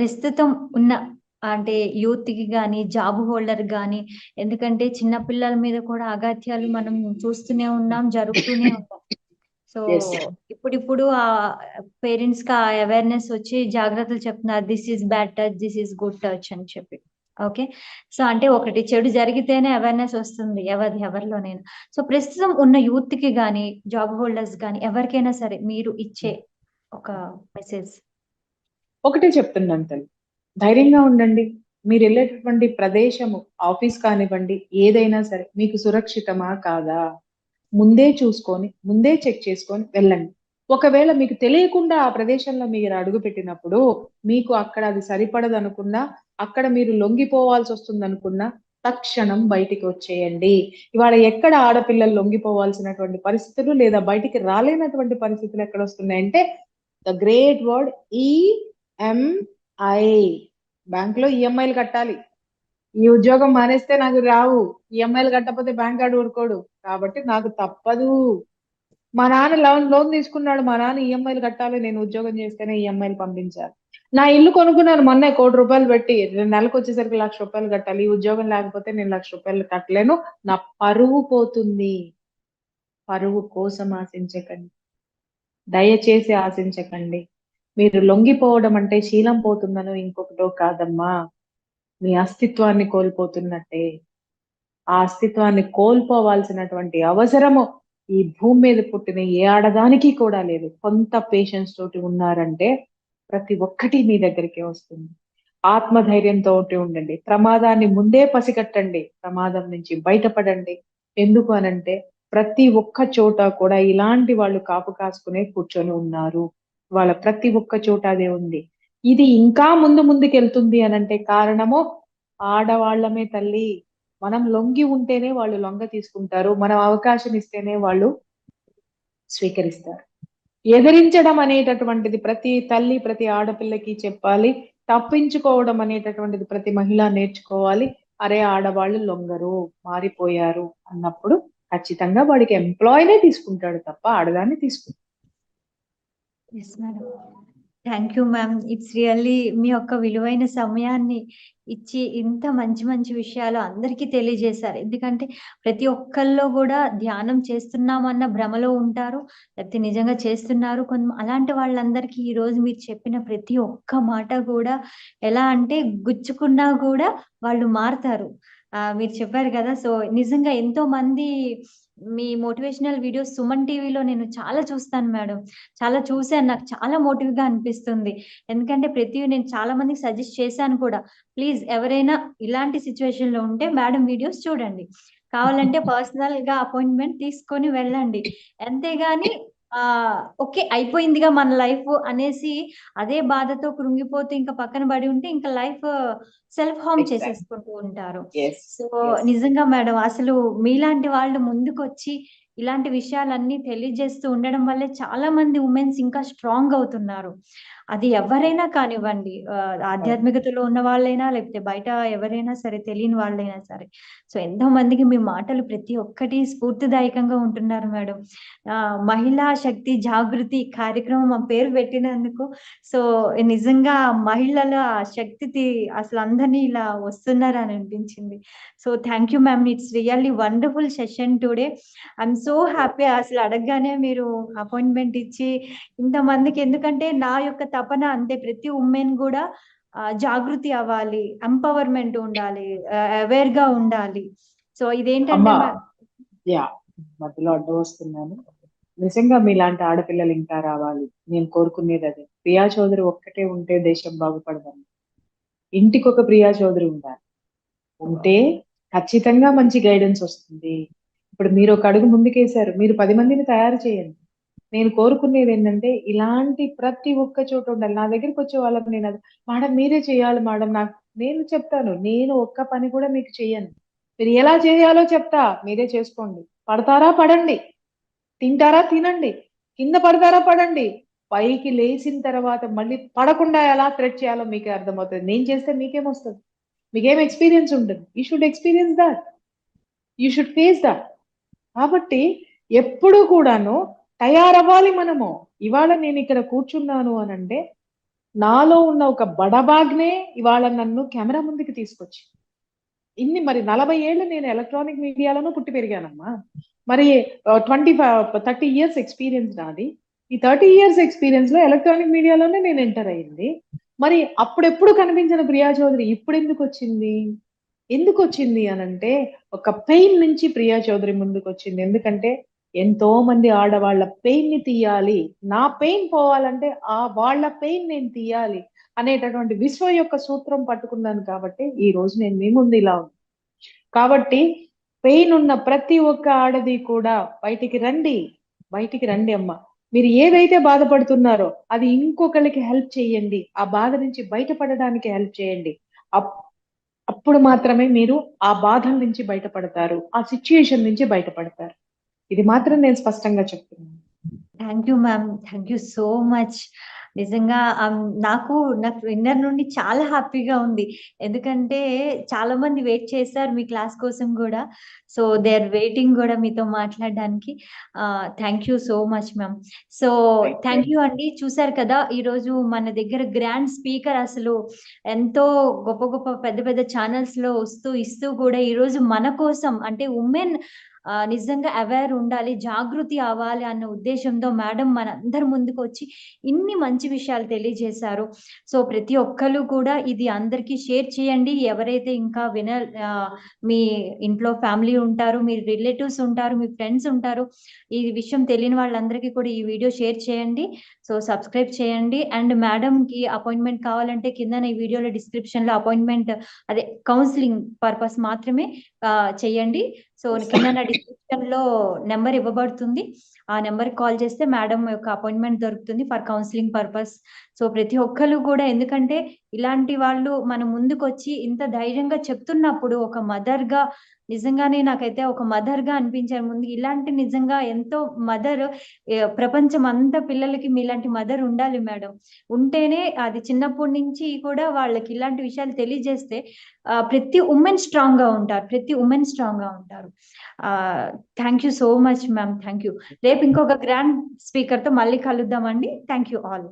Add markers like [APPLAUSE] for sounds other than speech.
ప్రస్తుతం ఉన్న అంటే యూత్‌కి గాని, జాబ్ హోల్డర్ గాని ఎందుకంటే చిన్న పిల్లల మీద కూడా అఘాయిత్యాలు మనం చూస్తూనే ఉన్నాం. జరుగుతూనే ఉన్నాం. సో. ఇప్పుడిప్పుడు ఆహ్, పేరెంట్స్‌కి ఆ అవేర్‌నెస్ వచ్చి జాగ్రత్తలు చెప్తున్నారు. This is bad touch, this is good touch అని చెప్పి. ఓకే. సో, అంటే ఒకటి చెడు జరిగితేనే అవేర్‌నెస్ వస్తుంది. ఎవరిది ఎవరిలోనైనా. సో, ప్రస్తుతం ఉన్న యూత్‌కి గాని, జాబ్ హోల్డర్స్ గాని ఎవరికైనా సరే మీరు ఇచ్చే ఒక మెసేజ్? ఒకటే చెప్తున్నాను తల్లి. ధైర్యంగా ఉండండి. మీరు వెళ్ళేటటువంటి ప్రదేశము ఆఫీస్ కానివ్వండి, ఏదైనా సరే మీకు సురక్షితమా? కాదా? ముందే చూసుకొని, ముందే చెక్ చేసుకొని వెళ్ళండి. ఒకవేళ మీకు తెలియకుండా ఆ ప్రదేశంలో మీరు అడుగు పెట్టినప్పుడు మీకు అక్కడ అది సరిపడదనుకున్నా, అక్కడ మీరు లొంగిపోవాల్సి వస్తుందనుకున్న తక్షణం బయటికి వచ్చేయండి. ఇవాళ ఎక్కడ ఆడపిల్లలు లొంగిపోవాల్సినటువంటి పరిస్థితులు లేదా బయటికి రాలేనటువంటి పరిస్థితులు ఎక్కడ వస్తున్నాయంటే ద గ్రేట్ వర్డ్ ఈ ఈఎంఐ. బ్యాంక్‌లో ఈఎంఐలు కట్టాలి. ఈ ఉద్యోగం మానేస్తే నాకు రావు. ఈఎంఐలు కట్టకపోతే బ్యాంక్ ఆడు ఊరుకోడు. కాబట్టి నాకు తప్పదు. మా నాన్న లోన్ లోన్ తీసుకున్నాడు. మా నాన్న ఈఎంఐలు కట్టాలి. నేను ఉద్యోగం చేస్తేనే ఈఎంఐలు పంపించాలి. నా ఇల్లు కొనుక్కున్నాను మొన్నే కోటి రూపాయలు పెట్టి. నెలకొచ్చేసరికి లక్ష రూపాయలు కట్టాలి. ఈ ఉద్యోగం లేకపోతే నేను లక్ష రూపాయలు కట్టలేను. నా పరువు పోతుంది. పరువు కోసం ఆశించకండి. దయచేసి ఆశించకండి. మీరు లొంగిపోవడం అంటే శీలం పోతుందనో ఇంకొకటో కాదమ్మా. మీ అస్తిత్వాన్ని కోల్పోతున్నట్టే. ఆ అస్తిత్వాన్ని కోల్పోవాల్సినటువంటి అవసరము ఈ భూమి మీద పుట్టిన ఏ ఆడదానికి కూడా లేదు. కొంత పేషెన్స్ తోటి ఉన్నారంటే ప్రతి ఒక్కటి మీ దగ్గరికే వస్తుంది. ఆత్మధైర్యంతో ఉండండి. ప్రమాదాన్ని ముందే పసిగట్టండి. ప్రమాదం నుంచి బయటపడండి. ఎందుకు అనంటే ప్రతి ఒక్క చోట కూడా ఇలాంటి వాళ్ళు కాపు కాసుకునే కూర్చొని ఉన్నారు. వాళ్ళ ప్రతి ఒక్క చోట అదే ఉంది. ఇది ఇంకా ముందు ముందుకెళ్తుంది అంటే కారణము ఆడవాళ్ళమే తల్లి. మనం లొంగి ఉంటేనే వాళ్ళు లొంగ తీసుకుంటారు. మనం అవకాశం ఇస్తేనే వాళ్ళు స్వీకరిస్తారు. ఎదిరించడం అనేటటువంటిది ప్రతి తల్లి, ప్రతి ఆడపిల్లకి చెప్పాలి. తప్పించుకోవడం అనేటటువంటిది ప్రతి మహిళ నేర్చుకోవాలి. అరే! ఆడవాళ్ళు లొంగరు, మారిపోయారు అన్నప్పుడు ఖచ్చితంగా వాడికి ఎంప్లాయీనే తీసుకుంటాడు తప్ప ఆడదాన్ని తీసుకుంటాడు yes madam. Thank you ma'am. It's really మీ యొక్క విలువైన సమయాన్ని ఇచ్చి ఇంత మంచి మంచి విషయాలు అందరికీ తెలియజేశారు. ఎందుకంటే ప్రతి ఒక్కళ్ళలో కూడా ధ్యానం చేస్తున్నామన్న భ్రమలో ఉంటారు. లేకపోతే నిజంగా చేస్తున్నారు. కొంత అలాంటి వాళ్ళందరికీ ఈరోజు మీరు చెప్పిన ప్రతి ఒక్క మాట కూడా ఎలా అంటే గుచ్చుకున్నా కూడా వాళ్ళు మారుతారు మీరు చెప్పారు కదా సో, నిజంగా ఎంతో మంది మీ మోటివేషనల్ వీడియోస్ సుమన్ టీవీలో నేను చాలా చూస్తాను మేడం. చాలా చూసాను. నాకు చాలా మోటివ్‌గా అనిపిస్తుంది. ఎందుకంటే ప్రతివి నేను చాలా మందికి సజెస్ట్ చేశాను కూడా. ప్లీజ్ ఎవరైనా ఇలాంటి సిట్యుయేషన్‌లో ఉంటే మేడం వీడియోస్ చూడండి. కావాలంటే [LAUGHS] పర్సనల్‌గా అపాయింట్‌మెంట్ తీసుకొని వెళ్ళండి. అంతేగాని ఆహ్, ఓకే. అయిపోయిందిగా మన లైఫ్ అనేసి అదే బాధతో కృంగిపోతూ ఇంకా పక్కన పడి ఉంటే ఇంకా లైఫ్ సెల్ఫ్ హార్మ్ ఎగ్జాక్ట్. చేసేసుకుంటూ ఉంటారు. సో. నిజంగా మేడం అసలు మీలాంటి వాళ్ళు ముందుకొచ్చి ఇలాంటి విషయాలన్నీ తెలియజేస్తూ ఉండడం వల్లే చాలా మంది ఉమెన్స్ ఇంకా స్ట్రాంగ్ అవుతున్నారు. అది ఎవరైనా కానివ్వండి. ఆధ్యాత్మికతలో ఉన్న వాళ్ళైనా లేకపోతే బయట ఎవరైనా సరే తెలియని వాళ్ళైనా సరే. సో, ఎంతో మందికి మీ మాటలు ప్రతి ఒక్కటి స్ఫూర్తిదాయకంగా ఉంటున్నారు మేడం. మహిళా శక్తి జాగృతి కార్యక్రమం ఆ పేరు పెట్టినందుకు సో, నిజంగా మహిళల శక్తి అసలు అందరిని ఇలా వస్తున్నారని అనిపించింది. So, thank you ma'am. It's really wonderful session today. I'm so so happy అసలు అడగగానే మీరు అపాయింట్‌మెంట్ ఇచ్చి ఇంతమందికి ఎందుకంటే నా యొక్క తపన అంతే ప్రతి గూడా ఆహ్, జాగృతి అవ్వాలి. ఎంపవర్‌మెంట్ ఉండాలి. ఆహ్, అవేర్‌గా ఉండాలి. సో, ఇదేంటంటే యాహ్! మధ్యలో అడ్డం వస్తున్నాను. నిజంగా మీలాంటి ఆడపిల్లలు ఇంకా రావాలి. నేను కోరుకునేదదే. ప్రియా చౌదరి ఒక్కటే ఉంటే దేశం బాగుపడదమ్మా. ఇంటికొక ప్రియా చౌదరి ఉండాలి. ఉంటే ఖచ్చితంగా మంచి గైడెన్స్ వస్తుంది. ఇప్పుడు మీరు ఒక అడుగు ముందుకేశారు. మీరు పది మందిని తయారు చేయండి. నేను కోరుకునేది ఏంటంటే ఇలాంటి ప్రతి ఒక్క చోట ఉండాలి. నా దగ్గరికొచ్చే వాళ్ళకి నేను అది మేడం మీరే చేయాలి మేడం నాకు నేను చెప్తాను. నేను ఒక్క పని కూడా మీకు చేయను మీరు ఎలా చేయాలో చెప్తా. మీరే చేసుకోండి. పడతారా పడండి. తింటారా తినండి. కింద పడతారా పడండి. పైకి లేచిన తర్వాత మళ్ళీ పడకుండా ఎలా థ్రెడ్ చేయాలో మీకే అర్థమవుతుంది నేను చేస్తే మీకేమొస్తుంది మీకేం ఎక్స్‌పీరియన్స్ ఉంటుంది. You should experience that you should face that కాబట్టి ఎప్పుడు కూడాను తయారవ్వాలి మనము. ఇవాళ నేను ఇక్కడ కూర్చున్నాను అని అంటే నాలో ఉన్న ఒక బడబాగ్నే ఇవాళ నన్ను కెమెరా ముందుకు తీసుకొచ్చి. ఇన్ని మరి నలభై ఏళ్ళు నేను ఎలక్ట్రానిక్ మీడియాలోనూ పుట్టి పెరిగానమ్మా. మరి twenty five thirty years experience నాది. ఈ థర్టీ ఇయర్స్ ఎక్స్పీరియన్స్లో ఎలక్ట్రానిక్ మీడియాలోనే నేను ఎంటర్ అయ్యింది. మరి అప్పుడెప్పుడు కనిపించిన ప్రియా చౌదరి? ఇప్పుడు ఎందుకు వచ్చింది? ఎందుకు వచ్చింది అని అంటే ఒక పెయిన్ నుంచి ప్రియా చౌదరి ముందుకు వచ్చింది ఎందుకంటే ఎంతో మంది ఆడవాళ్ళ పెయిన్ని తీయాలి. నా పెయిన్ పోవాలంటే ఆ వాళ్ళ పెయిన్ నేను తీయాలి అనేటటువంటి విశ్వం యొక్క సూత్రం పట్టుకున్నాను కాబట్టి ఈ రోజు నేను మీ ముందు ఇలా ఉంది కాబట్టి పెయిన్ ఉన్న ప్రతి ఒక్క ఆడది కూడా బయటికి రండి. బయటికి రండి అమ్మ. మీరు ఏదైతే బాధపడుతున్నారో అది ఇంకొకరికి హెల్ప్ చేయండి. ఆ బాధ నుంచి బయటపడడానికి హెల్ప్ చేయండి. అప్పుడు మాత్రమే మీరు ఆ బాధల నుంచి బయటపడతారు ఆ సిచ్యుయేషన్ నుంచి బయటపడతారు. ఇది మాత్రం నేను స్పష్టంగా చెప్తున్నాను. Thank you ma'am thank you so much నిజంగా నాకు నాకు విన్నర్ నుండి చాలా హ్యాపీగా ఉంది. ఎందుకంటే చాలా మంది వెయిట్ చేశారు మీ క్లాస్ కోసం కూడా. సో దే ఆర్ వెయిటింగ్ కూడా మీతో మాట్లాడడానికి. Thank you so much ma'am. So. Thank you అండి. చూసారు కదా ఈరోజు మన దగ్గర గ్రాండ్ స్పీకర్ అసలు ఎంతో గొప్ప గొప్ప పెద్ద పెద్ద ఛానల్స్లో వస్తూ ఇస్తూ కూడా ఈరోజు మన కోసం అంటే ఉమెన్ నిజంగా అవేర్ ఉండాలి జాగృతి అవ్వాలి అన్న ఉద్దేశంతో మేడం మన అందరి ముందుకు వచ్చి ఇన్ని మంచి విషయాలు తెలియజేశారు. సో ప్రతి ఒక్కరు కూడా ఇది అందరికీ షేర్ చేయండి. ఎవరైతే ఇంకా విన మీ ఇంట్లో ఫ్యామిలీ ఉంటారు మీ రిలేటివ్స్ ఉంటారు మీ ఫ్రెండ్స్ ఉంటారు ఈ విషయం తెలియని వాళ్ళందరికీ కూడా ఈ వీడియో షేర్ చేయండి. సో సబ్స్క్రైబ్ చేయండి. అండ్ మేడంకి అపాయింట్మెంట్ కావాలంటే కింద ఈ వీడియోలో డిస్క్రిప్షన్లో అపాయింట్మెంట్ అదే కౌన్సిలింగ్ పర్పస్ మాత్రమే చేయండి. సో కింద డిస్క్రిప్షన్లో నెంబర్ ఇవ్వబడుతుంది. ఆ నెంబర్ కాల్ చేస్తే మేడం యొక్క అపాయింట్మెంట్ దొరుకుతుంది ఫర్ కౌన్సిలింగ్ పర్పస్. సో ప్రతి ఒక్కరు కూడా ఎందుకంటే ఇలాంటి వాళ్ళు మన ముందుకు వచ్చి ఇంత ధైర్యంగా చెప్తున్నప్పుడు ఒక మదర్గా నిజంగానే నాకైతే ఒక మదర్గా అనిపించారు ముందు ఇలాంటి నిజంగా ఎంతో మదర్ ప్రపంచం అంతా పిల్లలకి మీలాంటి మదర్ ఉండాలి మేడం. ఉంటేనే అది చిన్నప్పటి నుంచి కూడా వాళ్ళకి ఇలాంటి విషయాలు తెలియజేస్తే ప్రతి ఉమెన్ స్ట్రాంగ్గా ఉంటారు ప్రతి ఉమెన్ స్ట్రాంగ్గా ఉంటారు thank you so much ma'am thank you. రేపు ఇంకొక గ్రాండ్ స్పీకర్తో మళ్ళీ కలుద్దామండి. Thank you all.